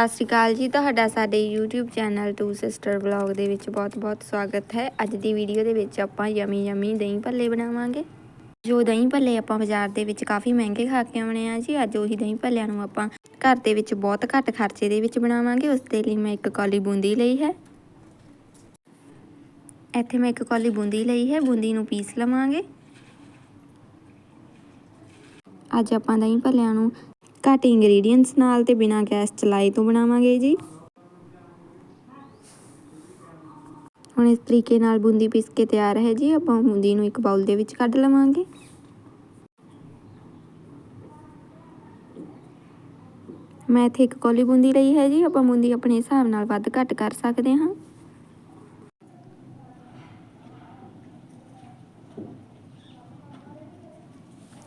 ਸਤਿ ਸ਼੍ਰੀ ਅਕਾਲ ਜੀ, ਤੁਹਾਡਾ ਸਾਡੇ YouTube channel Two Sister Vlog ਦੇ ਵਿੱਚ ਬਹੁਤ-ਬਹੁਤ ਸਵਾਗਤ ਹੈ। ਅੱਜ ਦੀ ਵੀਡੀਓ ਦੇ ਵਿੱਚ ਆਪਾਂ ਯਮੀ ਯਮੀ ਦਹੀਂ ਭੱਲੇ ਬਣਾਵਾਂਗੇ। ਜੋ ਦਹੀਂ ਭੱਲੇ ਆਪਾਂ ਬਾਜ਼ਾਰ ਦੇ ਵਿੱਚ ਕਾਫੀ ਮਹਿੰਗੇ ਖਾ ਕੇ ਆਉਣੇ ਆ ਜੀ, ਅੱਜ ਉਹੀ ਦਹੀਂ ਭੱਲਿਆਂ ਨੂੰ ਆਪਾਂ ਘਰ ਦੇ ਵਿੱਚ ਬਹੁਤ ਘੱਟ ਖਰਚੇ ਦੇ ਵਿੱਚ ਬਣਾਵਾਂਗੇ। ਉਸ ਦੇ ਲਈ ਮੈਂ ਇੱਕ ਕੌਲੀ ਬੂੰਦੀ ਲਈ ਹੈ। ਇੱਥੇ ਮੈਂ ਇੱਕ ਕੌਲੀ ਬੂੰਦੀ ਲਈ ਹੈ, ਬੂੰਦੀ ਨੂੰ ਪੀਸ ਲਵਾਂਗੇ। ਅੱਜ ਆਪਾਂ ਦਹੀਂ ਭੱਲਿਆਂ ਨੂੰ ਘੱਟ ਇੰਗਰੀਡੀਅੰਟਸ ਨਾਲ ਤੇ ਬਿਨਾਂ ਗੈਸ ਚਲਾਏ ਤੋਂ ਬਣਾਵਾਂਗੇ ਜੀ। ਹੁਣ ਇਸ ਤਰੀਕੇ ਨਾਲ ਬੂੰਦੀ ਪੀਸ ਕੇ ਤਿਆਰ ਹੈ ਜੀ। ਆਪਾਂ ਬੂੰਦੀ ਨੂੰ ਇੱਕ ਬਾਉਲ ਦੇ ਵਿੱਚ ਕੱਢ ਲਵਾਂਗੇ। ਮੈਂ ਇੱਥੇ ਇੱਕ ਕੌਲੀ ਬੂੰਦੀ ਲਈ ਹੈ ਜੀ। ਆਪਾਂ ਬੂੰਦੀ ਆਪਣੇ ਹਿਸਾਬ ਨਾਲ ਵੱਧ ਘੱਟ ਕਰ ਸਕਦੇ ਹਾਂ।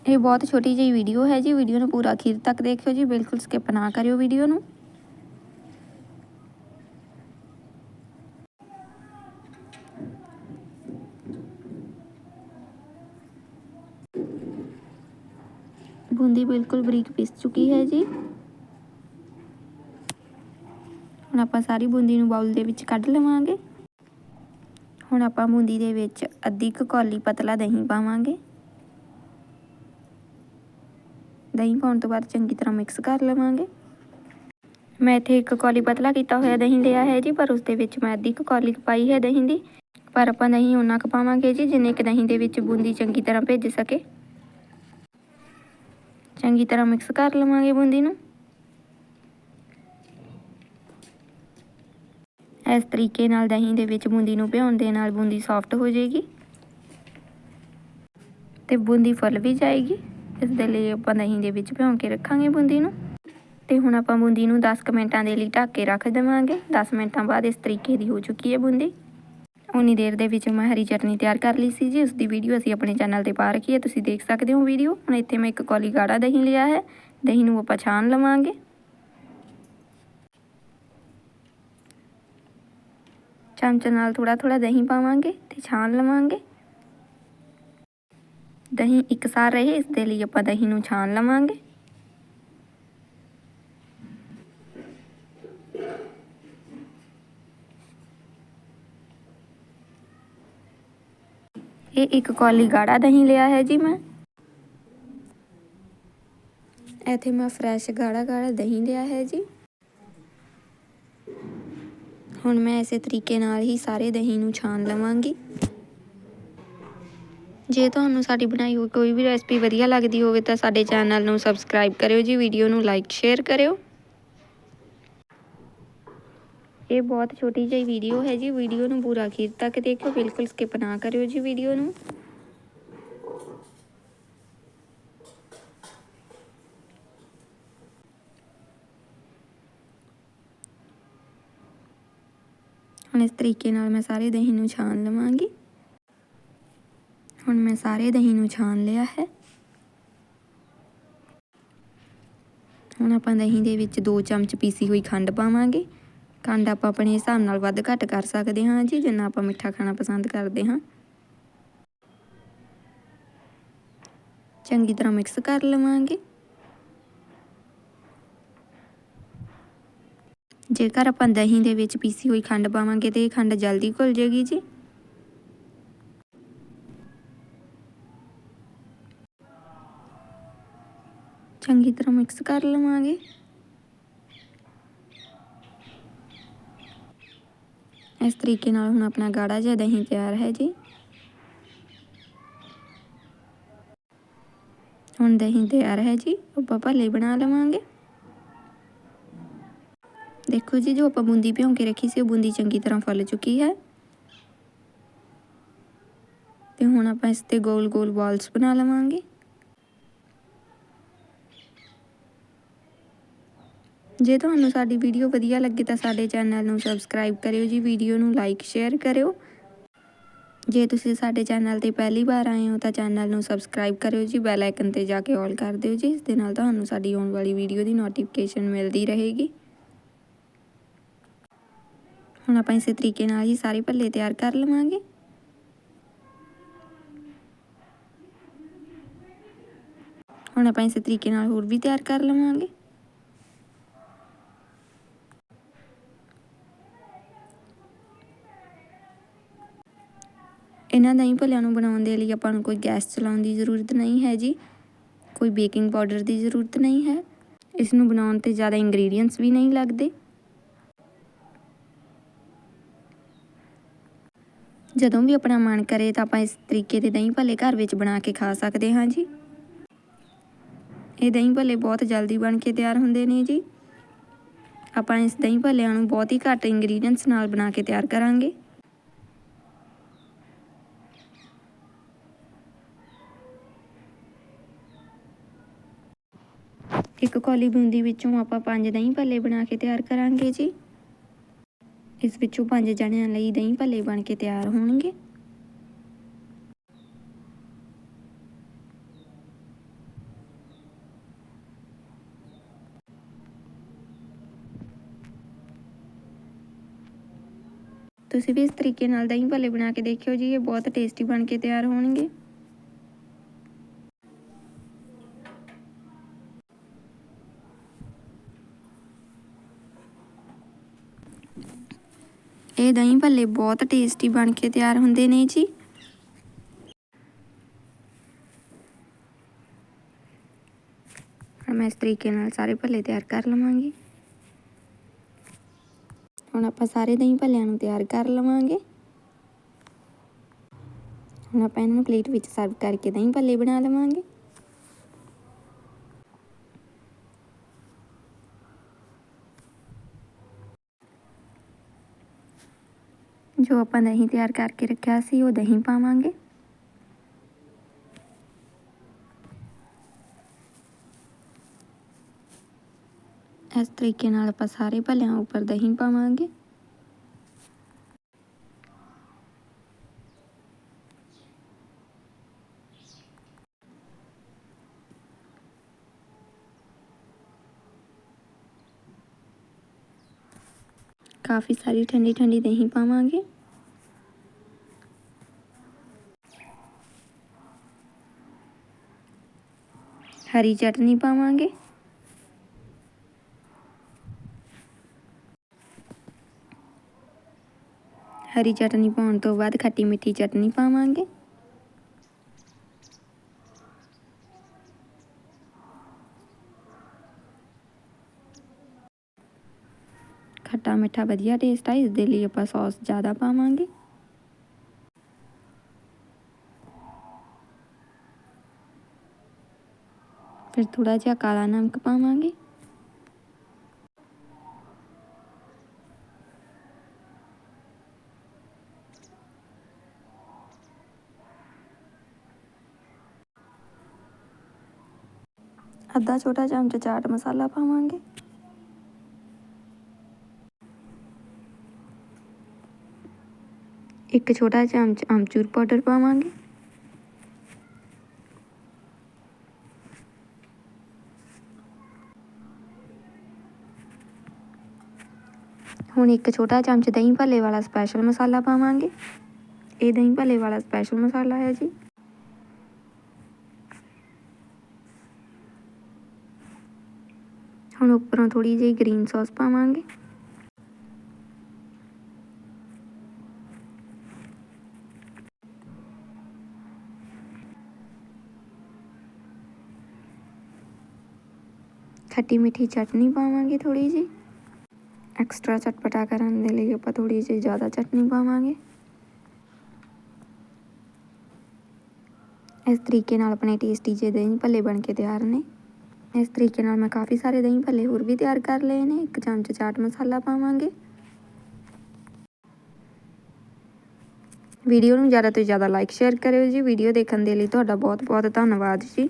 ਇਹ ਬਹੁਤ ਛੋਟੀ ਜਿਹੀ ਵੀਡੀਓ ਹੈ ਜੀ। ਵੀਡੀਓ ਨੂੰ ਪੂਰਾ ਅਖੀਰ ਤੱਕ ਦੇਖਿਓ ਜੀ। ਬਿਲਕੁਲ ਸਕਿਪ ਨਾ ਕਰਿਓ ਵੀਡੀਓ ਨੂੰ। ਬੂੰਦੀ ਬਿਲਕੁਲ ਬਰੀਕ ਪੀਸ ਚੁੱਕੀ ਹੈ ਜੀ। ਹੁਣ ਆਪਾਂ ਸਾਰੀ ਬੂੰਦੀ ਨੂੰ ਬਾਉਲ ਦੇ ਵਿੱਚ ਕੱਢ ਲਵਾਂਗੇ। ਹੁਣ ਆਪਾਂ ਬੂੰਦੀ ਦੇ ਵਿੱਚ ਅੱਧੀ ਕੁ ਕੌਲੀ ਪਤਲਾ ਦਹੀਂ ਪਾਵਾਂਗੇ। ਦਹੀਂ ਪਾਉਣ ਤੋਂ ਬਾਅਦ ਚੰਗੀ ਤਰ੍ਹਾਂ ਮਿਕਸ ਕਰ ਲਵਾਂਗੇ। ਮੈਂ ਇੱਥੇ ਇੱਕ ਕੌਲੀ ਪਤਲਾ ਕੀਤਾ ਹੋਇਆ ਦਹੀਂ ਲਿਆ ਹੈ ਜੀ, ਪਰ ਉਸ ਦੇ ਵਿੱਚ ਮੈਂ ਅੱਧੀ ਕੁ ਕੌਲੀ ਪਾਈ ਹੈ ਦਹੀਂ ਦੀ। ਪਰ ਆਪਾਂ ਦਹੀਂ ਉਹਨਾਂ ਕੁ ਪਾਵਾਂਗੇ ਜੀ, ਜਿੰਨੇ ਕੁ ਦਹੀਂ ਦੇ ਵਿੱਚ ਬੂੰਦੀ ਚੰਗੀ ਤਰ੍ਹਾਂ ਭਿੱਜ ਸਕੇ। ਚੰਗੀ ਤਰ੍ਹਾਂ ਮਿਕਸ ਕਰ ਲਵਾਂਗੇ ਬੂੰਦੀ ਨੂੰ। ਇਸ ਤਰੀਕੇ ਨਾਲ ਦਹੀਂ ਦੇ ਵਿੱਚ ਬੂੰਦੀ ਨੂੰ ਭਿਉਣ ਦੇ ਨਾਲ ਬੂੰਦੀ ਸੌਫਟ ਹੋ ਜਾਏਗੀ। ਤੇ ਬੂੰਦੀ ਫੁੱਲ ਵੀ ਜਾਏਗੀ। ਇਸ ਦੇ ਲਈ ਆਪਾਂ ਦਹੀਂ ਦੇ ਵਿੱਚ ਭਿਉਂ ਕੇ ਰੱਖਾਂਗੇ ਬੂੰਦੀ ਨੂੰ। ਤੇ ਹੁਣ ਆਪਾਂ ਬੂੰਦੀ ਨੂੰ 10 ਮਿੰਟਾਂ ਦੇ ਲਈ ਢੱਕ ਕੇ ਰੱਖ ਦੇਵਾਂਗੇ। 10 ਮਿੰਟਾਂ ਬਾਅਦ ਇਸ ਤਰੀਕੇ ਦੀ ਹੋ ਚੁੱਕੀ ਹੈ ਬੂੰਦੀ। ਉਨੀ ਦੇਰ ਦੇ ਵਿੱਚ ਮੈਂ ਹਰੀ ਚਟਨੀ ਤਿਆਰ ਕਰ ਲਈ ਸੀ ਜੀ। ਉਸ ਦੀ ਵੀਡੀਓ ਅਸੀਂ ਆਪਣੇ ਚੈਨਲ ਤੇ ਪਾ ਰੱਖੀ ਹੈ। ਤੁਸੀਂ ਦੇਖ ਸਕਦੇ ਹੋ ਵੀਡੀਓ। ਹੁਣ ਇੱਥੇ ਮੈਂ ਇੱਕ ਕੌਲੀ ਗਾੜਾ ਦਹੀਂ ਲਿਆ ਹੈ। ਦਹੀਂ ਨੂੰ ਆਪਾਂ ਛਾਣ ਲਵਾਂਗੇ। ਚਮਚ ਨਾਲ ਥੋੜਾ ਥੋੜਾ ਦਹੀਂ ਪਾਵਾਂਗੇ ਤੇ ਛਾਣ ਲਵਾਂਗੇ। ਦਹੀਂ ਇੱਕਸਾਰ ਰਹੇ, ਇਸ ਦੇ ਲਈ ਆਪਾਂ ਦਹੀਂ ਨੂੰ ਛਾਣ ਲਵਾਂਗੇ। ਇਹ ਇੱਕ ਕੌਲੀ ਗਾੜਾ ਦਹੀਂ ਲਿਆ ਹੈ ਜੀ ਮੈਂ। ਇੱਥੇ ਮੈਂ ਫਰੈਸ਼ ਗਾੜਾ ਗਾੜਾ ਦਹੀਂ ਲਿਆ ਹੈ ਜੀ। ਹੁਣ ਮੈਂ ਇਸੇ ਤਰੀਕੇ ਨਾਲ ਹੀ ਸਾਰੇ ਦਹੀਂ ਨੂੰ ਛਾਣ ਲਵਾਂਗੀ। ਜੇ ਤੁਹਾਨੂੰ ਸਾਡੀ ਬਣਾਈ ਹੋਈ ਕੋਈ ਵੀ ਰੈਸਪੀ ਵਧੀਆ ਲੱਗਦੀ ਹੋਵੇ ਤਾਂ ਸਾਡੇ ਚੈਨਲ ਨੂੰ ਸਬਸਕ੍ਰਾਈਬ ਕਰਿਓ ਜੀ ਵੀਡੀਓ ਨੂੰ ਲਾਈਕ ਸ਼ੇਅਰ ਕਰਿਓ। ਇਹ ਬਹੁਤ ਛੋਟੀ ਜਿਹੀ ਵੀਡੀਓ ਹੈ ਜੀ ਵੀਡੀਓ ਨੂੰ ਪੂਰਾ ਅਖੀਰ ਤੱਕ ਦੇਖਿਓ, ਬਿਲਕੁਲ ਸਕਿਪ ਨਾ ਕਰਿਓ ਜੀ ਵੀਡੀਓ ਨੂੰ। ਹੁਣ ਇਸ ਤਰੀਕੇ ਨਾਲ ਮੈਂ ਸਾਰੇ ਦਹੀਂ ਨੂੰ ਛਾਣ ਲਵਾਂਗੀ। ਮੈਂ ਸਾਰੇ ਦਹੀਂ ਨੂੰ ਛਾਣ ਲਿਆ ਹੈ। ਹੁਣ ਆਪਾਂ ਦਹੀਂ ਦੇ ਵਿੱਚ 2 ਚਮਚ ਪੀਸੀ ਹੋਈ ਖੰਡ ਪਾਵਾਂਗੇ। ਖੰਡ ਆਪਾਂ ਆਪਣੇ ਹਿਸਾਬ ਨਾਲ ਵੱਧ ਘੱਟ ਕਰ ਸਕਦੇ ਹਾਂ ਜੀ, ਜਿੰਨਾ ਆਪਾਂ ਮਿੱਠਾ ਖਾਣਾ ਪਸੰਦ ਕਰਦੇ ਹਾਂ। ਚੰਗੀ ਤਰ੍ਹਾਂ ਮਿਕਸ ਕਰ ਲਵਾਂਗੇ। ਜੇਕਰ ਆਪਾਂ ਦਹੀਂ ਦੇ ਵਿੱਚ ਪੀਸੀ ਹੋਈ ਖੰਡ ਪਾਵਾਂਗੇ ਤੇ ਇਹ ਖੰਡ ਜਲਦੀ ਘੁਲ ਜੇਗੀ ਜੀ। ਚੰਗੀ ਤਰ੍ਹਾਂ ਮਿਕਸ ਕਰ ਲਵਾਂਗੇ। ਇਸ ਤਰੀਕੇ ਨਾਲ ਹੁਣ ਆਪਣਾ ਗਾੜਾ ਜਿਹਾ ਦਹੀਂ ਤਿਆਰ ਹੈ ਜੀ। ਹੁਣ ਦਹੀਂ ਤਿਆਰ ਹੈ ਜੀ, ਆਪਾਂ ਭੱਲੇ ਬਣਾ ਲਵਾਂਗੇ। ਦੇਖੋ ਜੀ, ਜੋ ਆਪਾਂ ਬੂੰਦੀ ਭਿਉਂ ਕੇ ਰੱਖੀ ਸੀ, ਉਹ ਬੂੰਦੀ ਚੰਗੀ ਤਰ੍ਹਾਂ ਫੁੱਲ ਚੁੱਕੀ ਹੈ। ਤੇ ਹੁਣ ਆਪਾਂ ਇਸ ਤੇ ਗੋਲ ਗੋਲ ਬਾਲਸ ਬਣਾ ਲਵਾਂਗੇ। ਜੇ ਤੁਹਾਨੂੰ ਸਾਡੀ ਵੀਡੀਓ ਵਧੀਆ ਲੱਗੇ ਤਾਂ ਸਾਡੇ ਚੈਨਲ ਨੂੰ ਸਬਸਕ੍ਰਾਈਬ ਕਰਿਓ ਜੀ, ਵੀਡੀਓ ਨੂੰ ਲਾਈਕ ਸ਼ੇਅਰ ਕਰਿਓ। ਜੇ ਤੁਸੀਂ ਸਾਡੇ ਚੈਨਲ ਤੇ ਪਹਿਲੀ ਵਾਰ ਆਏ ਹੋ ਤਾਂ ਚੈਨਲ ਨੂੰ ਸਬਸਕ੍ਰਾਈਬ ਕਰਿਓ ਜੀ, ਬੈਲ ਆਈਕਨ ਤੇ ਜਾ ਕੇ ਆਲ ਕਰ ਦਿਓ ਜੀ, ਇਸ ਦੇ ਨਾਲ ਤੁਹਾਨੂੰ ਸਾਡੀ ਆਉਣ ਵਾਲੀ ਵੀਡੀਓ ਦੀ ਨੋਟੀਫਿਕੇਸ਼ਨ ਮਿਲਦੀ ਰਹੇਗੀ। ਹੁਣ ਆਪਾਂ ਇਸੇ ਤਰੀਕੇ ਨਾਲ ਹੀ ਸਾਰੇ ਭੱਲੇ ਤਿਆਰ ਕਰ ਲਵਾਂਗੇ। ਹੁਣ ਆਪਾਂ ਇਸੇ ਤਰੀਕੇ ਨਾਲ ਹੋਰ ਵੀ ਤਿਆਰ ਕਰ ਲਵਾਂਗੇ। ਇਹਨਾਂ ਦਹੀਂ ਭੱਲਿਆਂ ਨੂੰ ਬਣਾਉਣ ਦੇ ਲਈ ਆਪਾਂ ਨੂੰ ਕੋਈ ਗੈਸ ਚਲਾਉਣ ਦੀ ਜ਼ਰੂਰਤ ਨਹੀਂ ਹੈ ਜੀ। ਕੋਈ ਬੇਕਿੰਗ ਪਾਊਡਰ ਦੀ ਜ਼ਰੂਰਤ ਨਹੀਂ ਹੈ। ਇਸ ਨੂੰ ਬਣਾਉਣ ਤੇ ਜ਼ਿਆਦਾ ਇੰਗਰੀਡੀਅੰਟਸ ਵੀ ਨਹੀਂ ਲੱਗਦੇ। ਜਦੋਂ ਵੀ ਆਪਣਾ ਮਨ ਕਰੇ ਤਾਂ ਆਪਾਂ ਇਸ ਤਰੀਕੇ ਦੇ ਦਹੀਂ ਭੱਲੇ ਘਰ ਵਿੱਚ ਬਣਾ ਕੇ ਖਾ ਸਕਦੇ ਹਾਂ ਜੀ। ਇਹ ਦਹੀਂ ਭੱਲੇ ਬਹੁਤ ਜਲਦੀ ਬਣ ਕੇ ਤਿਆਰ ਹੁੰਦੇ ਨੇ ਜੀ। ਆਪਾਂ ਇਸ ਦਹੀਂ ਭੱਲਿਆਂ ਨੂੰ ਬਹੁਤ ਹੀ ਘੱਟ ਇੰਗਰੀਡੀਅੰਟਸ ਨਾਲ ਬਣਾ ਕੇ ਤਿਆਰ ਕਰਾਂਗੇ। ਇੱਕ ਕੌਲੀ ਬੂੰਦੀ ਵਿੱਚੋਂ ਆਪਾਂ ਪੰਜ ਦਹੀਂ ਭੱਲੇ ਬਣਾ ਕੇ ਤਿਆਰ ਕਰਾਂਗੇ ਜੀ। ਇਸ ਵਿੱਚੋਂ ਪੰਜ ਜਣਿਆਂ ਲਈ ਦਹੀਂ ਭੱਲੇ ਬਣ ਕੇ ਤਿਆਰ ਹੋਣਗੇ। ਤੁਸੀਂ ਵੀ ਇਸ ਤਰੀਕੇ ਨਾਲ ਦਹੀਂ ਭੱਲੇ ਬਣਾ ਕੇ ਦੇਖਿਓ ਜੀ, ਇਹ ਬਹੁਤ ਟੇਸਟੀ ਬਣ ਕੇ ਤਿਆਰ ਹੋਣਗੇ। ਇਹ ਦਹੀਂ ਭੱਲੇ ਬਹੁਤ ਟੇਸਟੀ ਬਣ ਕੇ ਤਿਆਰ ਹੁੰਦੇ ਨੇ ਜੀ। ਹੁਣ ਮੈਂ ਇਸ ਤਰੀਕੇ ਨਾਲ ਸਾਰੇ ਭੱਲੇ ਤਿਆਰ ਕਰ ਲਵਾਂਗੀ। ਹੁਣ ਆਪਾਂ ਸਾਰੇ ਦਹੀਂ ਭੱਲਿਆਂ ਨੂੰ ਤਿਆਰ ਕਰ ਲਵਾਂਗੇ। ਹੁਣ ਆਪਾਂ ਇਹਨਾਂ ਨੂੰ ਪਲੇਟ ਵਿੱਚ ਸਰਵ ਕਰਕੇ ਦਹੀਂ ਭੱਲੇ ਬਣਾ ਲਵਾਂਗੇ। ਜੋ ਆਪਾਂ ਦਹੀਂ ਤਿਆਰ ਕਰਕੇ ਰੱਖਿਆ ਸੀ, ਉਹ ਦਹੀਂ ਪਾਵਾਂਗੇ। ਇਸ ਤਰੀਕੇ ਨਾਲ ਆਪਾਂ ਸਾਰੇ ਭਲਿਆਂ ਉੱਪਰ ਦਹੀਂ ਪਾਵਾਂਗੇ। ਕਾਫੀ ਸਾਰੀ ਠੰਡੀ ਠੰਡੀ ਦਹੀਂ ਪਾਵਾਂਗੇ ਹਰੀ ਚਟਨੀ ਪਾਵਾਂਗੇ ਹਰੀ ਚਟਨੀ ਪਾਉਣ ਤੋਂ ਬਾਅਦ ਖੱਟੀ ਮਿੱਠੀ ਚਟਨੀ ਪਾਵਾਂਗੇ ਖੱਟਾ ਮਿੱਠਾ ਵਧੀਆ ਟੇਸਟ ਆ ਇਸ ਦੇ ਲਈ ਆਪਾਂ ਸੌਸ ਜ਼ਿਆਦਾ ਪਾਵਾਂਗੇ। ਫਿਰ ਥੋੜਾ ਜਿਹਾ ਕਾਲਾ ਨਮਕ ਪਾਵਾਂਗੇ। ਅੱਧਾ ਛੋਟਾ ਚਮਚ ਚਾਟ ਮਸਾਲਾ ਪਾਵਾਂਗੇ। ਇੱਕ ਛੋਟਾ ਚਮਚ ਅਮਚੂਰ ਪਾਊਡਰ ਪਾਵਾਂਗੇ ਹੁਣ ਇੱਕ ਛੋਟਾ ਚਮਚ ਦਹੀਂ ਭੱਲੇ ਵਾਲਾ ਸਪੈਸ਼ਲ ਮਸਾਲਾ ਪਾਵਾਂਗੇ ਇਹ ਦਹੀਂ ਭੱਲੇ ਵਾਲਾ ਸਪੈਸ਼ਲ ਮਸਾਲਾ ਹੈ ਜੀ ਹੁਣ ਉੱਪਰੋਂ ਥੋੜੀ ਜਿਹੀ ਗ੍ਰੀਨ ਸੌਸ ਪਾਵਾਂਗੇ ਖੱਟੀ ਮਿੱਠੀ ਚਟਨੀ ਪਾਵਾਂਗੇ ਥੋੜੀ ਜੀ ਐਕਸਟਰਾ ਚਟਪਟਾ ਕਰਨ ਦੇ ਲਈ ਆਪਾਂ ਥੋੜੀ ਜਿਹੀ ਜ਼ਿਆਦਾ ਚਟਨੀ ਪਾਵਾਂਗੇ ਇਸ ਤਰੀਕੇ ਨਾਲ ਆਪਣੇ ਟੇਸਟੀ ਜਿਹੇ ਦਹੀਂ ਭੱਲੇ ਬਣ ਕੇ ਤਿਆਰ ਨੇ ਇਸ ਤਰੀਕੇ ਨਾਲ ਮੈਂ ਕਾਫੀ ਸਾਰੇ ਦਹੀਂ ਭੱਲੇ ਹੋਰ ਵੀ ਤਿਆਰ ਕਰ ਲਏ ਨੇ ਇੱਕ ਚਮਚ ਚਾਟ ਮਸਾਲਾ ਪਾਵਾਂਗੇ ਵੀਡੀਓ ਨੂੰ ਜ਼ਿਆਦਾ ਤੋਂ ਜ਼ਿਆਦਾ ਲਾਈਕ ਸ਼ੇਅਰ ਕਰਿਓ ਜੀ ਵੀਡੀਓ ਦੇਖਣ ਦੇ ਲਈ ਤੁਹਾਡਾ ਬਹੁਤ ਬਹੁਤ ਧੰਨਵਾਦ ਜੀ